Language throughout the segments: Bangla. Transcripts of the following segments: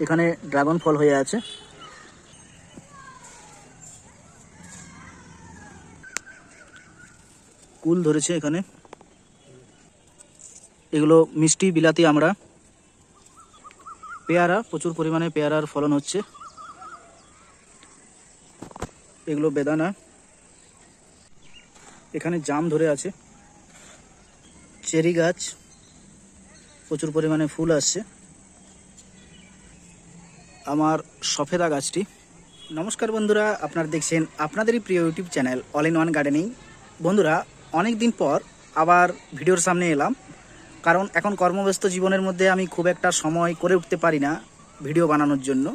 এখানে ড্রাগন ফল হয়ে আছে। কুল ধরেছে এখানে। এগুলো মিষ্টি বিলাতি আমরা। পেয়ারা, প্রচুর পরিমাণে পেয়ারার ফলন হচ্ছে। এগুলো বেদানা। এখানে জাম ধরে আছে। চেরি গাছ, প্রচুর পরিমাণে ফুল আসছে। আমার সফেদা গাছটি। নমস্কার বন্ধুরা, আপনারা দেখছেন আপনাদেরই প্রিয় YouTube channel all in one gardening. বন্ধুরা অনেক দিন পর আবার ভিডিওর সামনে এলাম, কারণ এখন কর্মব্যস্ত জীবনের মধ্যে আমি খুব একটা সময় করে উঠতে পারি না ভিডিও বানানোর জন্য।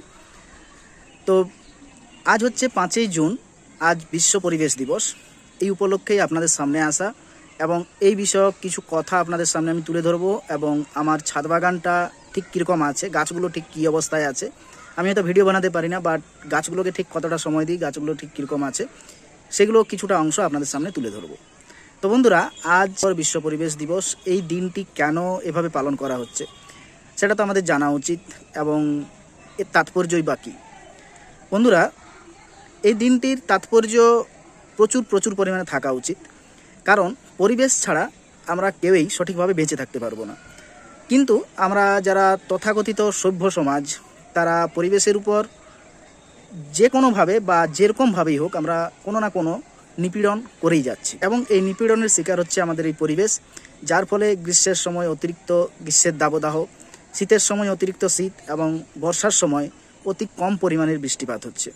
তো, আজ হচ্ছে পাঁচই জুন, আজ বিশ্ব পরিবেশ দিবস। এই উপলক্ষেই আপনাদের সামনে আসা এবং এই বিষয়ক কিছু কথা আপনাদের সামনে আমি তুলে ধরবো এবং আমার ছাদ বাগানটা ঠিক কীরকম আছে, গাছগুলো ঠিক কী অবস্থায় আছে আমি হয়তো ভিডিও বানাতে পারি না বাট গাছগুলোকে ঠিক কতটা সময় দিই, গাছগুলো ঠিক কীরকম আছে, সেগুলো কিছুটা অংশ আপনাদের সামনে তুলে ধরবো। তো বন্ধুরা, আজ বিশ্ব পরিবেশ দিবস, এই দিনটি কেন এভাবে পালন করা হচ্ছে, সেটা তো আমাদের জানা উচিত এবং এর তাৎপর্যই বাকি বন্ধুরা, এই দিনটির তাৎপর্য প্রচুর প্রচুর পরিমাণে থাকা উচিত, কারণ পরিবেশ ছাড়া আমরা কেউই সঠিকভাবে বেঁচে থাকতে পারব না। কিন্তু আমরা যারা তথাকথিত সভ্য সমাজ তারা পরিবেশের উপর যে কোনোভাবে বা যেরকমভাবেই হোক আমরা কোনো না কোনো নিপীড়ন করেই যাচ্ছি। এবং এই নিপীড়নের শিকার হচ্ছে আমাদের এই পরিবেশ, যার ফলে গ্রীষ্মের সময় অতিরিক্ত গ্রীষ্মের দাবদাহ, শীতের সময় অতিরিক্ত শীত এবং বর্ষার সময় অতি কম পরিমাণের বৃষ্টিপাত হচ্ছে।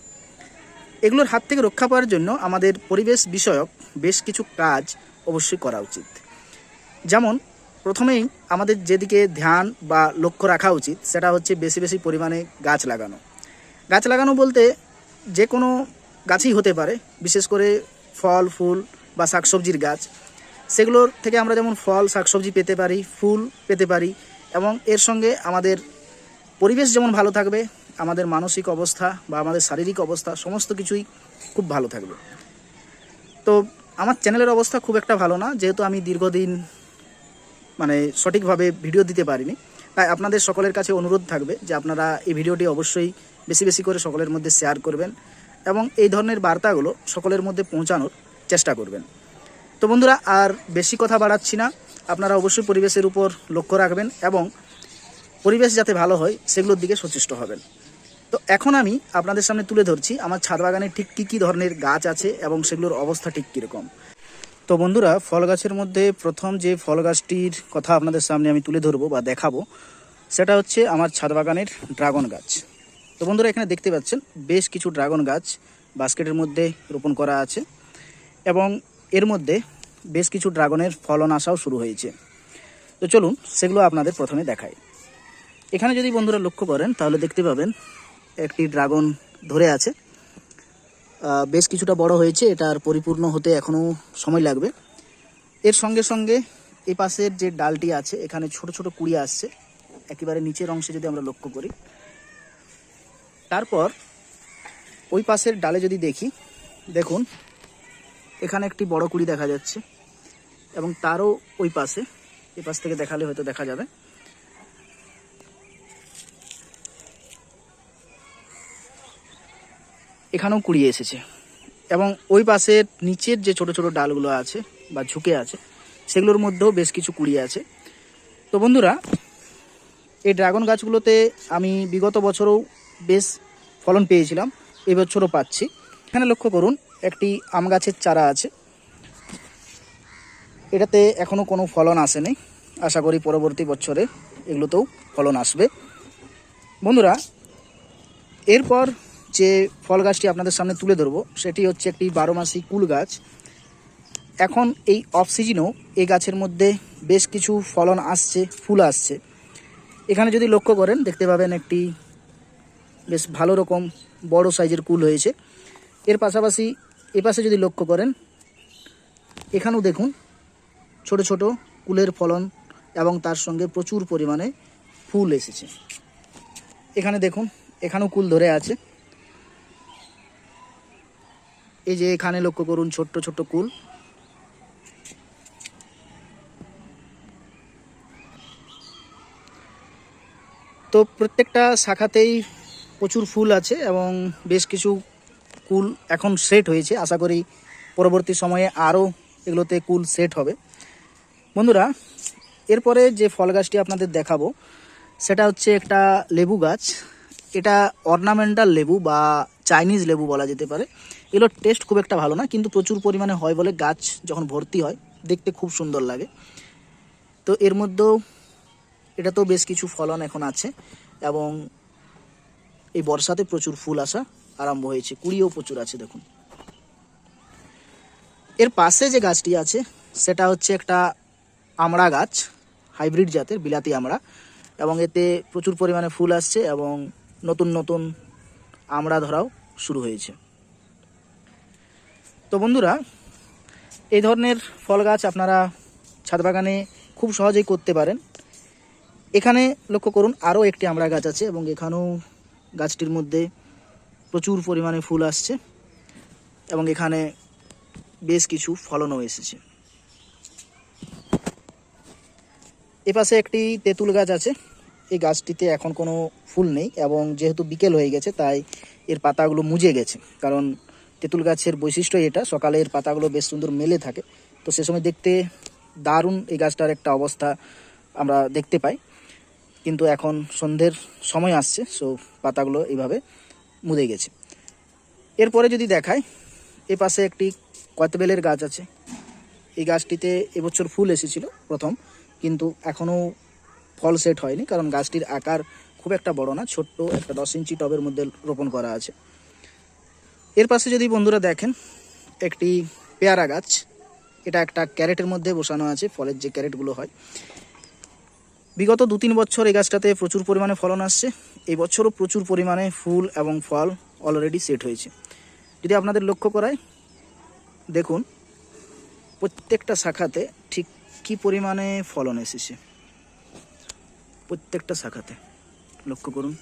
এগুলোর হাত থেকে রক্ষা পাওয়ার জন্য আমাদের পরিবেশ বিষয়ক বেশ কিছু কাজ অবশ্যই করা উচিত। যেমন প্রথমেই আমাদের যেদিকে ধ্যান বা লক্ষ্য রাখা উচিত, সেটা হচ্ছে বেশি বেশি পরিমাণে গাছ লাগানো। গাছ লাগানো বলতে যে কোনো গাছই হতে পারে, বিশেষ করে ফল, ফুল বা শাকসবজির গাছ। সেগুলোর থেকে আমরা যেমন ফল, শাকসবজি পেতে পারি, ফুল পেতে পারি, এবং এর সঙ্গে আমাদের পরিবেশ যেমন ভালো থাকবে, আমাদের মানসিক অবস্থা বা আমাদের শারীরিক অবস্থা সমস্ত কিছুই খুব ভালো থাকবে। তো আমার চ্যানেলের অবস্থা খুব একটা ভালো না, যেহেতু আমি দীর্ঘদিন মানে সঠিকভাবে ভিডিও দিতে পারিনি। তাই আপনাদের সকলের কাছে অনুরোধ থাকবে যে আপনারা এই ভিডিওটি অবশ্যই বেশি বেশি করে সকলের মধ্যে শেয়ার করবেন এবং এই ধরনের বার্তাগুলো সকলের মধ্যে পৌঁছানোর চেষ্টা করবেন। তো বন্ধুরা, আর বেশি কথা বাড়াচ্ছি না। আপনারা অবশ্যই পরিবেশের উপর লক্ষ্য রাখবেন এবং পরিবেশ যাতে ভালো হয়, সেগুলোর দিকে সচেষ্ট হবেন। তো এখন আমি আপনাদের সামনে তুলে ধরছি, আমার ছাদ বাগানে ঠিক কী কী ধরনের গাছ আছে এবং সেগুলোর অবস্থা ঠিক কীরকম। তো বন্ধুরা, ফল গাছের মধ্যে প্রথম যে ফল গাছটির কথা আপনাদের সামনে আমি তুলে ধরবো বা দেখাবো, সেটা হচ্ছে আমার ছাদ বাগানের ড্রাগন গাছ। তো বন্ধুরা, এখানে দেখতে পাচ্ছেন, বেশ কিছু ড্রাগন গাছ বাস্কেটের মধ্যে রোপণ করা আছে এবং এর মধ্যে বেশ কিছু ড্রাগনের ফলন আসাও শুরু হয়েছে। তো চলুন, সেগুলো আপনাদের প্রথমে দেখাই। এখানে যদি বন্ধুরা লক্ষ্য করেন, তাহলে দেখতে পাবেন, একটি ড্রাগন ধরে আছে। বেশ কিছুটা বড় হয়েছে এটার পরিপূর্ণ হতে এখনও সময় লাগবে। এর সঙ্গে সঙ্গে এই পাশের যে ডালটি আছে, এখানে ছোট ছোট কুড়ি আসছে, একেবারে নিচের অংশে যদি আমরা লক্ষ্য করি। তারপর ওই পাশের ডালে যদি দেখি, দেখুন, এখানে একটি বড় কুড়ি দেখা যাচ্ছে এবং তারও ওই পাশে এই পাশ থেকে দেখালে হয়তো দেখা যাবে। এখানেও কুড়িয়ে এসেছে। এবং ওই পাশের নিচের যে ছোট ছোট ডালগুলো আছে বা ঝুঁকে আছে, সেগুলোর মধ্যেও বেশ কিছু কুড়িয়ে আছে। তো বন্ধুরা, এই ড্রাগন গাছগুলোতে আমি বিগত বছরও বেশ ফলন পেয়েছিলাম, এবছরও পাচ্ছি। এখানে লক্ষ্য করুন, একটি আম গাছের চারা আছে। এটাতে এখনও কোনো ফলন আসেনি আশা করি পরবর্তী বছরে এগুলোতেও ফলন আসবে। বন্ধুরা, এরপর যে ফল গাছটি আপনাদের সামনে তুলে ধরবো, সেটি হচ্ছে একটি বারো মাসি কুল গাছ। এখন এই অফ সিজনেও এই গাছের মধ্যে বেশ কিছু ফলন আসছে, ফুল আসছে। এখানে যদি লক্ষ্য করেন, দেখতে পাবেন একটি বেশ ভালো রকম বড় সাইজের কুল হয়েছে। এর পাশাপাশি এপাশে যদি লক্ষ্য করেন, এখানেও দেখুন ছোট ছোট কুলের ফলন এবং তার সঙ্গে প্রচুর পরিমাণে ফুল এসেছে। এখানে দেখুন, এখানেও কুল ধরে আছে। এই যে এখানে লক্ষ্য করুন, ছোট্ট ছোট্ট কুল। তো প্রত্যেকটা শাখাতেই প্রচুর ফুল আছে এবং বেশ কিছু কুল এখন সেট হয়েছে। আশা করি পরবর্তী সময়ে আরও এগুলোতে কুল সেট হবে। বন্ধুরা, এরপরে যে ফল গাছটি আপনাদের দেখাবো, সেটা হচ্ছে একটা লেবু গাছ। এটা অর্নামেন্টাল লেবু বা চাইনিজ লেবু বলা যেতে পারে। এগুলোর টেস্ট খুব একটা ভালো না, কিন্তু প্রচুর পরিমাণে হয় বলে গাছ যখন ভর্তি হয়, দেখতে খুব সুন্দর লাগে। তো এর মধ্যেও এটা তো বেশ কিছু ফলন এখন আছে এবং এই বর্ষাতে প্রচুর ফুল আসা আরম্ভ হয়েছে, কুড়িও প্রচুর আছে, দেখুন। এর পাশে যে গাছটি আছে, সেটা হচ্ছে একটা আমড়া গাছ, হাইব্রিড জাতের, বিলাতি আমড়া। এবং এতে প্রচুর পরিমাণে ফুল আসছে এবং নতুন নতুন আমড়া ধরাও শুরু হয়েছে। তো বন্ধুরা, এই ধরনের ফল গাছ আপনারা ছাদ বাগানে খুব সহজেই করতে পারেন। এখানে লক্ষ্য করুন, আরও একটি আমড়া গাছ আছে এবং এখানেও গাছটির মধ্যে প্রচুর পরিমাণে ফুল আসছে এবং এখানে বেশ কিছু ফলনও এসেছে। এপাশে একটি তেঁতুল গাছ আছে। এই গাছটিতে এখন কোনো ফুল নেই এবং যেহেতু বিকেল হয়ে গেছে, তাই এর পাতাগুলো মুজে গেছে। কারণ তেঁতুল গাছের বৈশিষ্ট্য এটা, সকালে এর পাতাগুলো বেশ সুন্দর মেলে থাকে। তো সে সময় দেখতে দারুণ এই গাছটার একটা অবস্থা আমরা দেখতে পাই। কিন্তু এখন সন্ধ্যের সময় আসছে, সো পাতাগুলো এইভাবে মুদে গেছে। এরপরে যদি দেখায় এ পাশে একটি কতবেলের গাছ আছে। এই গাছটিতে এবছর ফুল এসেছিল প্রথম, কিন্তু এখনও ফল সেট হয়নি, কারণ গাছটির আকার খুব একটা বড় না, ছোট্ট একটা দশ ইঞ্চি টবের মধ্যে রোপণ করা আছে। এর পাশে যদি বন্ধুরা দেখেন, একটি পেয়ারা গাছ, এটা একটা ক্যারেটের মধ্যে বসানো আছে, ফলের যে ক্যারেটগুলো হয়। বিগত দু তিন বছর এই গাছটাতে প্রচুর পরিমাণে ফলন আসছে, এই বছরও প্রচুর পরিমাণে ফুল এবং ফল অলরেডি সেট হয়েছে। যদি আপনাদের লক্ষ্য করায়, দেখুন, প্রত্যেকটা শাখাতে ঠিক কি পরিমাণে ফলন এসেছে। প্রত্যেকটা শাখাতে। লক্ষ্য করুন।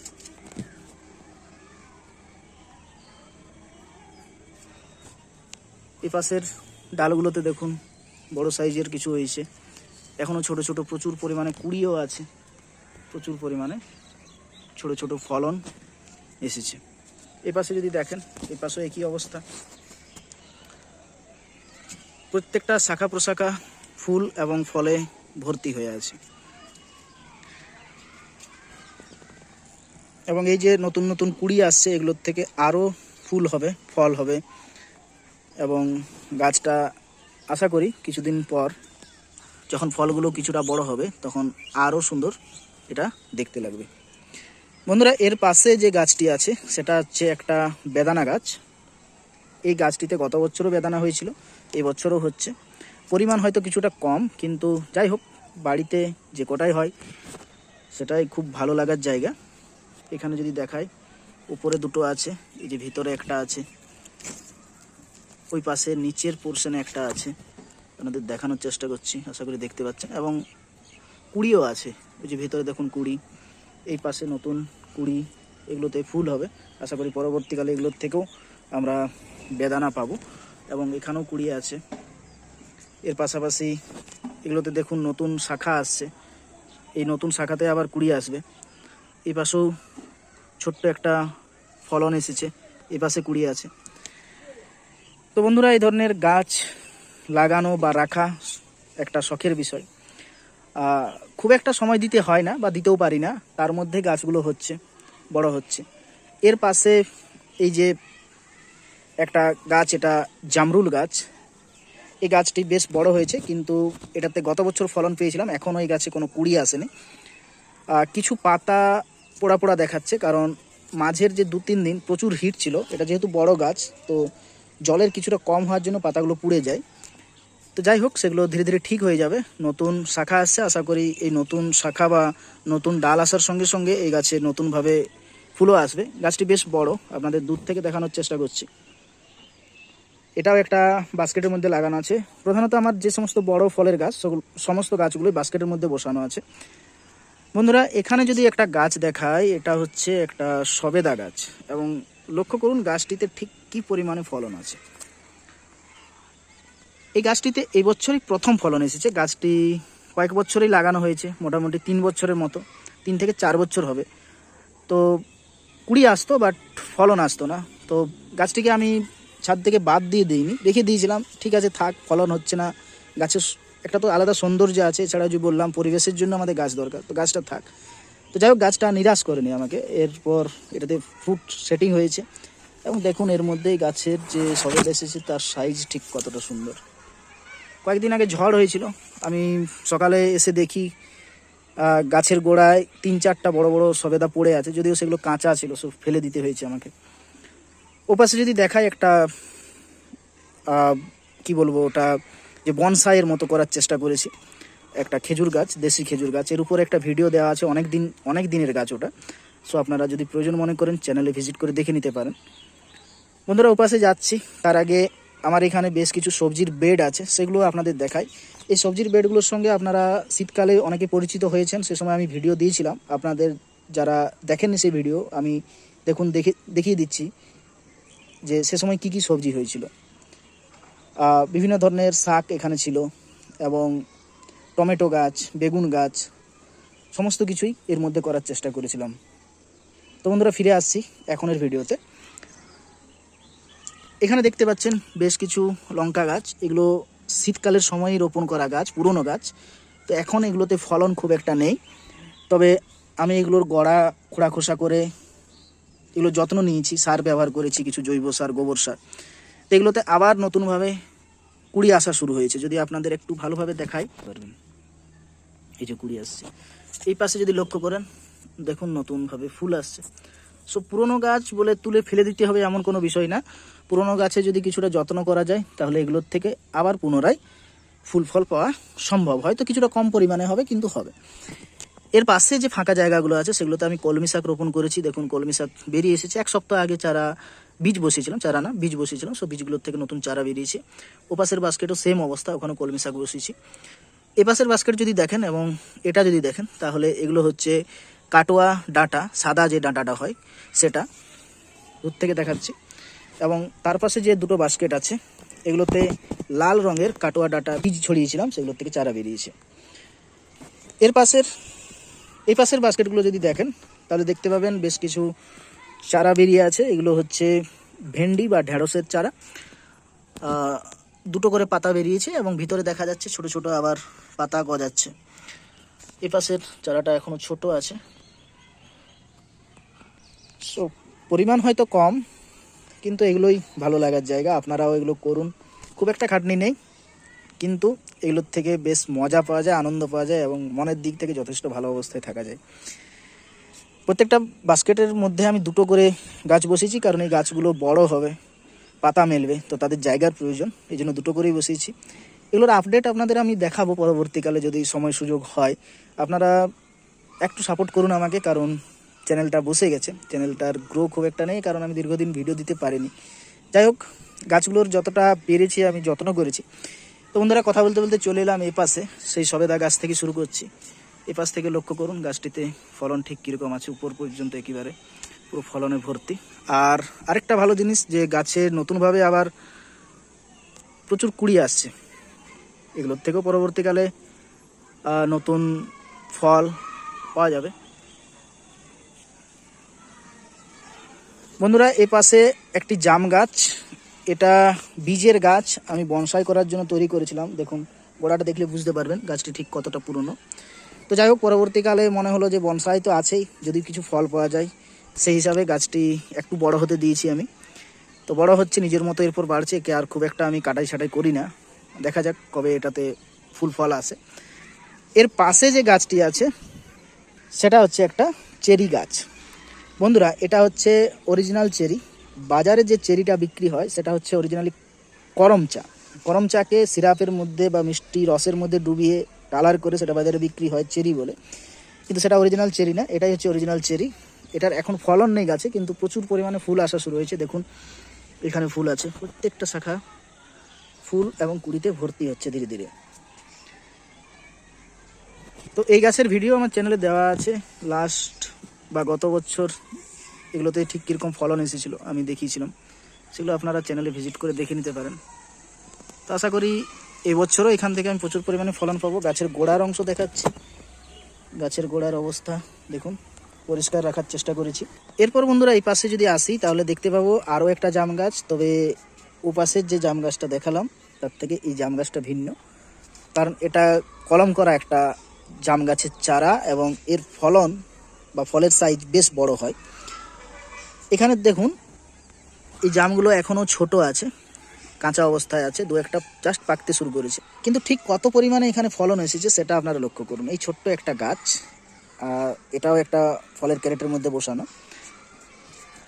এই পাশের ডালগুলোতে দেখুন, বড় সাইজের কিছু হয়েছে। এখনও ছোট ছোট প্রচুর পরিমাণে কুড়িও আছে। প্রচুর পরিমাণে ছোট ছোট ফলন এসেছে। এ পাশে যদি দেখেন, এই পাশেও একই অবস্থা। প্রত্যেকটা শাখা প্রশাখা ফুল এবং ফলে ভর্তি হয়ে আছে। এবং এই যে নতুন নতুন কুড়ি আসছে, এগুলোর থেকে আরও ফুল হবে, ফল হবে। এবং গাছটা আশা করি কিছুদিন পর যখন ফলগুলো কিছুটা বড় হবে, তখন আরও সুন্দর এটা দেখতে লাগবে। বন্ধুরা, এর পাশে যে গাছটি আছে, সেটা হচ্ছে একটা বেদানা গাছ। এই গাছটিতে গত বছরও বেদানা হয়েছিল, এই বছরও হচ্ছে। পরিমাণ হয়তো কিছুটা কম, কিন্তু যাই হোক, বাড়িতে যে কটাই হয়, সেটাই খুব ভালো লাগার জায়গা। এখানে যদি দেখায় উপরে দুটো আছে, এই যে ভিতরে একটা আছে, ওই পাশে নিচের পোর্শনে একটা আছে। আপনাদের দেখানোর চেষ্টা করছি, আশা করি দেখতে পাচ্ছেন। এবং কুড়িও আছে, ওই যে ভিতরে দেখুন কুড়ি, এই পাশে নতুন কুড়ি, এগুলোতে ফুল হবে। আশা করি পরবর্তীকালে এগুলোর থেকেও আমরা বেদানা পাবো। এবং এখানেও কুড়ি আছে। এর পাশাপাশি এগুলোতে দেখুন নতুন শাখা আসছে। এই নতুন শাখাতে আবার কুড়ি আসবে। এই পাশেও ছোট্ট একটা ফলন এসেছে এই পাশে কুড়ি আছে। তো বন্ধুরা, এই ধরনের গাছ লাগানো বা রাখা একটা শখের বিষয়। খুব একটা সময় দিতে হয় না বা দিতেও পারি না, তার মধ্যে গাছগুলো হচ্ছে, বড় হচ্ছে। এর পাশে এই যে একটা গাছ, এটা জামরুল গাছ। এই গাছটি বেশ বড় হয়েছে, কিন্তু এটাতে গত বছর ফলন পেয়েছিলাম, এখনও এই গাছে কোনো কুড়ি আসেনি। কিছু পাতা পোড়া পোড়া দেখাচ্ছে, কারণ মাঝের যে দু তিন দিন প্রচুর হিট ছিল, এটা যেহেতু বড় গাছ, তো জলের কিছুটা কম হওয়ার জন্য পাতাগুলো পুড়ে যায়। তো যাই হোক, সেগুলো ধীরে ধীরে ঠিক হয়ে যাবে। নতুন শাখা আসছে, আশা করি এই নতুন শাখা বা নতুন ডাল আসার সঙ্গে সঙ্গে এই গাছে নতুনভাবে ফুলও আসবে। গাছটি বেশ বড়, আপনাদের দূর থেকে দেখানোর চেষ্টা করছি। এটাও একটা বাস্কেটের মধ্যে লাগানো আছে। প্রধানত আমার যে সমস্ত বড় ফলের গাছ সমস্ত গাছগুলোই বাস্কেটের মধ্যে বসানো আছে। বন্ধুরা, এখানে যদি একটা গাছ দেখায় এটা হচ্ছে একটা সবেদা গাছ। এবং লক্ষ্য করুন, গাছটিতে ঠিক কি পরিমাণে ফলন আছে। এই গাছটিতে এই বছরই প্রথম ফলন এসেছে। গাছটি কয়েক বছরই লাগানো হয়েছে, মোটামুটি তিন বছরের মতো। তিন থেকে চার বছর হবে। তো কুড়ি আসতো, বাট ফলন আসতো না। তো গাছটিকে আমি ছাদ থেকে বাদ দিয়ে দিইনি। রেখে দিয়েছিলাম, ঠিক আছে, থাক, ফলন হচ্ছে না, গাছের একটা তো আলাদা সৌন্দর্য আছে, এছাড়া যে বললাম পরিবেশের জন্য আমাদের গাছ দরকার, তো গাছটা থাক। তো যাই হোক, গাছটা নিরাশ করেনি আমাকে। এরপর এটাতে ফ্রুট সেটিং হয়েছে। এবং দেখুন, এর মধ্যেই গাছের যে সবেদ এসেছে, তার সাইজ ঠিক কতটা সুন্দর। কয়েকদিন আগে ঝড় হয়েছিল। আমি সকালে এসে দেখি গাছের গোড়ায় তিন চারটা বড় বড় সবেদা পড়ে আছে। যদিও সেগুলো কাঁচা ছিল, সব ফেলে দিতে হয়েছে আমাকে। ওপাশে যদি দেখায় একটা কি বলব ওটা যে বনসাইয়ের মতো করার চেষ্টা করেছি। একটা খেজুর গাছ, দেশি খেজুর গাছ। এর উপরে একটা ভিডিও দেওয়া আছে অনেক দিন, অনেক দিনের গাছ ওটা। সো আপনারা যদি প্রয়োজন মনে করেন চ্যানেলে ভিজিট করে দেখে নিতে পারেন। বন্ধুরা, ওপাশে যাচ্ছি। তার আগে আমার এখানে বেশ কিছু সবজির বেড আছে সেগুলো আপনাদের দেখাই। এই সবজির বেডগুলোর সঙ্গে আপনারা শীতকালে অনেকে পরিচিত হয়েছেন, সে সময় আমি ভিডিও দিয়েছিলাম। আপনাদের যারা দেখেননি সেই ভিডিও আমি দেখুন, দেখে, দেখিয়ে দিচ্ছি যে সে সময় কি কি সবজি হয়েছিল। বিভিন্ন ধরনের শাক এখানে ছিল এবং টমেটো গাছ, বেগুন গাছ, সমস্ত কিছুই এর মধ্যে করার চেষ্টা করেছিলাম। তো বন্ধুরা, ফিরে আসছি এখনের ভিডিওতে। এখানে দেখতে পাচ্ছেন বেশ কিছু লঙ্কা গাছ। এগুলো শীতকালের সময়ই রোপণ করা গাছ, পুরনো গাছ। তো এখন এগুলোতে ফলন খুব একটা নেই। তবে আমি এগুলোর গড়া খোঁড়া খোসা করে এগুলো যত্ন নিয়েছি। সার ব্যবহার করেছি, কিছু জৈব সার, গোবর সার। এগুলোতে আবার নতুনভাবে কুড়ি আসা শুরু হয়েছে। যদি আপনাদের একটু ভালোভাবে দেখাই, পারবেন। এই যে কুড়ি আসছে। এই পাশে যদি লক্ষ্য করেন, দেখুন নতুনভাবে ফুল আসছে। সো পুরনো গাছ বলে তুলে ফেলে দিতে হবে এমন কোনো বিষয় না। পুরনো গাছে যদি কিছুটা যত্ন করা যায়, তাহলে এগুলোর থেকে আবার পুনরায় ফুল ফল পাওয়া সম্ভব। হয়তো কিছুটা কম পরিমাণে হবে, কিন্তু হবে। এর পাশে যে ফাঁকা জায়গাগুলো আছে, সেগুলোতে আমি কলমি শাক রোপণ করেছি। দেখুন, কলমি শাক বেরিয়ে এসেছে। এক সপ্তাহ আগে চারা, বীজ বসিয়েছিলাম, চারা না, বীজ বসিয়েছিলাম। সব বীজগুলোর থেকে নতুন চারা বেরিয়েছে। ওপাশের বাস্কেটও সেম অবস্থা, ওখানে কলমি শাক বসিয়েছি। এপাশের বাস্কেট যদি দেখেন, এবং এটা যদি দেখেন, তাহলে এগুলো হচ্ছে কাটোয়া ডাঁটা, সাদা যে ডাঁটাটা হয়, সেটা দূর থেকে দেখাচ্ছি। এবং তার পাশে যে দুটো বাস্কেট আছে, এগুলোতে লাল রঙের কাটোয়া ডাঁটা বীজ ছড়িয়েছিলাম, সেগুলোর থেকে চারা বেরিয়েছে। এর পাশের এই পাশের বাস্কেটগুলো যদি দেখেন, তাহলে দেখতে পাবেন বেশ কিছু চারা বেরিয়ে আছে। এগুলো হচ্ছে ভেন্ডি বা ঢেঁড়সের চারা। দুটো করে পাতা বেরিয়েছে এবং ভিতরে দেখা যাচ্ছে ছোট ছোট আবার পাতা গজাচ্ছে। এ পাশের চারাটা এখনও ছোট আছে। সো পরিমাণ হয়তো কম, কিন্তু এগুলোই ভালো লাগার জায়গা। আপনারাও এগুলো করুন। খুব একটা খাটনি নেই, কিন্তু এগুলোর থেকে বেশ মজা পাওয়া যায়, আনন্দ পাওয়া যায় এবং মনের দিক থেকে যথেষ্ট ভালো অবস্থায় থাকা যায়। প্রত্যেকটা বাস্কেটের মধ্যে আমি দুটো করে গাছ বসিয়েছি, কারণ এই গাছগুলো বড় হবে, পাতা মেলবে, তো তাদের জায়গার প্রয়োজন, এই জন্য দুটো করেই বসিয়েছি। এগুলোর আপডেট আপনাদের আমি দেখাবো পরবর্তীকালে যদি সময় সুযোগ হয়। আপনারা একটু সাপোর্ট করুন আমাকে, কারণ চ্যানেলটা বসে গেছে চ্যানেলটার গ্রো খুব একটা নেই, কারণ আমি দীর্ঘদিন ভিডিও দিতে পারিনি। যাই হোক, গাছগুলোর যতটা পেরেছি আমি যত্ন করেছি। তো বন্ধুরা কথা বলতে বলতে চলে এলাম এই পাশে। সেই সবেদা গাছ থেকে শুরু করছি। এই পাশ থেকে লক্ষ্য করুন, গাছটিতে ফলন ঠিক কীরকম আছে, উপর পর্যন্ত একেবারে পুরো ফলনে ভর্তি। আর আরেকটা ভালো জিনিস, যে গাছে নতুনভাবে আবার প্রচুর কুড়ি আসছে। এগুলোর থেকেও পরবর্তীকালে নতুন ফল পাওয়া যাবে। বন্ধুরা, এ পাশে একটি জাম গাছ। এটা বীজের গাছ আমি বনসাই করার জন্য তৈরি করেছিলাম। দেখুন, গোড়াটা দেখলে বুঝতে পারবেন গাছটি ঠিক কতটা পুরনো। তো যাই হোক, পরবর্তীকালে মনে হলো যে বনসাই তো আছেই, যদি কিছু ফল পাওয়া যায়, সেই হিসাবে গাছটি একটু বড় হতে দিয়েছি আমি। তো বড় হচ্ছে, নিজের মতো এরপর বাড়ছে, কে আর খুব একটা আমি কাটাই ছাটাই করি না। দেখা যাক কবে এটাতে ফুল ফল আসে। এর পাশে যে গাছটি আছে, সেটা হচ্ছে একটা চেরি গাছ। বন্ধুরা, এটা হচ্ছে অরিজিনাল চেরি। বাজারে যে চেরিটা বিক্রি হয়, সেটা হচ্ছে অরিজিনালি করম চা। করম চাকে সিরাপের মধ্যে বা মিষ্টি রসের মধ্যে ডুবিয়ে কালার করে সেটা বাজারে বিক্রি হয় চেরি বলে। কিন্তু সেটা অরিজিনাল চেরি না, এটাই হচ্ছে অরিজিনাল চেরি। এটার এখন ফলন নেই গাছে, কিন্তু প্রচুর পরিমাণে ফুল আসা শুরু হয়েছে। দেখুন, এখানে ফুল আছে। প্রত্যেকটা শাখা ফুল এবং কুড়িতে ভর্তি হচ্ছে ধীরে ধীরে। তো এই গাছের ভিডিও আমার চ্যানেলে দেওয়া আছে। লাস্ট বা গত বছর এগুলোতে ঠিক কীরকম ফলন এসেছিল আমি দেখিয়েছিলাম। সেগুলো আপনারা চ্যানেলে ভিজিট করে দেখে নিতে পারেন। তো আশা করি এবছরও এখান থেকে আমি প্রচুর পরিমাণে ফলন পাবো। গাছের গোড়ার অংশ দেখাচ্ছি। গাছের গোড়ার অবস্থা দেখুন, পরিষ্কার রাখার চেষ্টা করেছি। এরপর বন্ধুরা এই পাশে যদি আসি, তাহলে দেখতে পাবো আরও একটা জাম গাছ। তবে ও পাশের যে জাম গাছটা দেখালাম, তার থেকে এই জাম গাছটা ভিন্ন। কারণ এটা কলম করা একটা জাম গাছের চারা এবং এর ফলন বা ফলের সাইজ বেশ বড় হয়। এখানে দেখুন, এই জামগুলো এখনও ছোট আছে, কাঁচা অবস্থায় আছে, দু একটা জাস্ট পাকতে শুরু করেছে। কিন্তু ঠিক কত পরিমাণে এখানে ফলন এসেছে সেটা আপনারা লক্ষ্য করুন। এই ছোট্ট একটা গাছ এটাও একটা ফলের ক্যারেটের মধ্যে বসানো।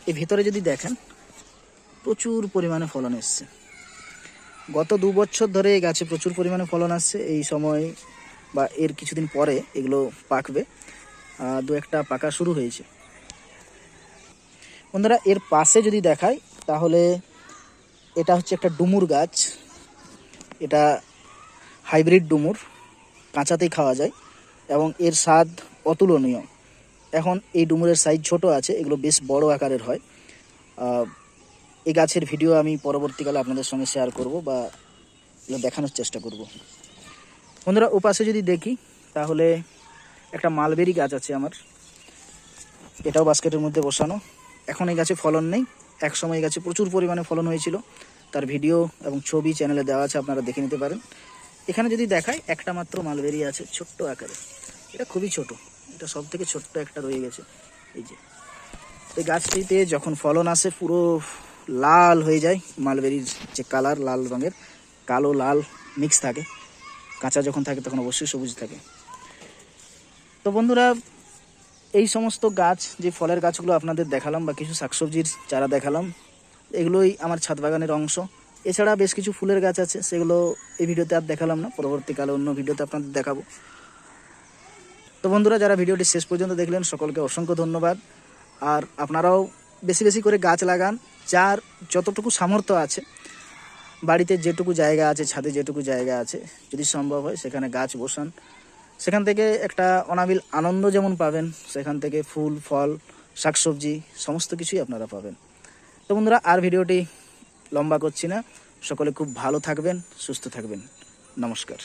এই ভিতরে যদি দেখেন, প্রচুর পরিমাণে ফলন এসছে। গত দু বছর ধরে এই গাছে প্রচুর পরিমাণে ফলন আসছে। এই সময় বা এর কিছুদিন পরে এগুলো পাকবে। দু একটা পাকা শুরু হয়েছে। বন্ধুরা, এর পাশে যদি দেখাই, তাহলে এটা হচ্ছে একটা ডুমুর গাছ। এটা হাইব্রিড ডুমুর, কাঁচাতেই খাওয়া যায় এবং এর স্বাদ অতুলনীয়। এখন এই ডুমুরের সাইজ ছোট আছে, এগুলো বেশ বড় আকারের হয়। এই গাছের ভিডিও আমি পরবর্তীকালে আপনাদের সঙ্গে শেয়ার করব বা এগুলো দেখানোর চেষ্টা করব। বন্ধুরা ওপাশে যদি দেখি, তাহলে একটা মালবেরি গাছ আছে আমার। এটাও বাস্কেটের মধ্যে বসানো। এখন এই গাছে ফলন নেই। এক সময় এই গাছে প্রচুর পরিমাণে ফলন হয়েছিল। তার ভিডিও এবং ছবি চ্যানেলে দেওয়া আছে, আপনারা দেখে নিতে পারেন। এখানে যদি দেখায় একটা মাত্র মালবেরি আছে, ছোট্ট আকারে। এটা খুবই ছোট। এটা সব থেকে ছোট্ট একটা রয়ে গেছে। এই যে। এই গাছটিতে যখন ফলন আসে, পুরো লাল হয়ে যায়। মালবেরির যে কালার, লাল রঙের, কালো, লাল মিক্স থাকে। কাঁচা যখন থাকে, তখন অবশ্যই সবুজ থাকে। তো বন্ধুরা এই সমস্ত গাছ, যে ফলের গাছগুলো আপনাদের দেখালাম বা কিছু শাকসবজির চারা দেখালাম, এগুলোই আমার ছাদ বাগানের অংশ। এছাড়া বেশ কিছু ফুলের গাছ আছে, সেগুলো এই ভিডিওতে আর দেখালাম না, পরবর্তীকালে অন্য ভিডিওতে আপনাদের দেখাবো। তো বন্ধুরা, যারা ভিডিওটি শেষ পর্যন্ত দেখলেন, সকলকে অসংখ্য ধন্যবাদ। আর আপনারাও বেশি বেশি করে গাছ লাগান, যার যতটুকু সামর্থ্য আছে, বাড়িতে যেটুকু জায়গা আছে, ছাদে যেটুকু জায়গা আছে, যদি সম্ভব হয়, সেখানে গাছ বসান। সেখান থেকে একটা অনাবিল আনন্দ যেমন পাবেন, সেখান থেকে ফুল, ফল, শাকসবজি, সমস্ত কিছুই আপনারা পাবেন। তো বন্ধুরা, আর ভিডিওটি লম্বা করছি না। সকলে খুব ভালো থাকবেন, সুস্থ থাকবেন। নমস্কার।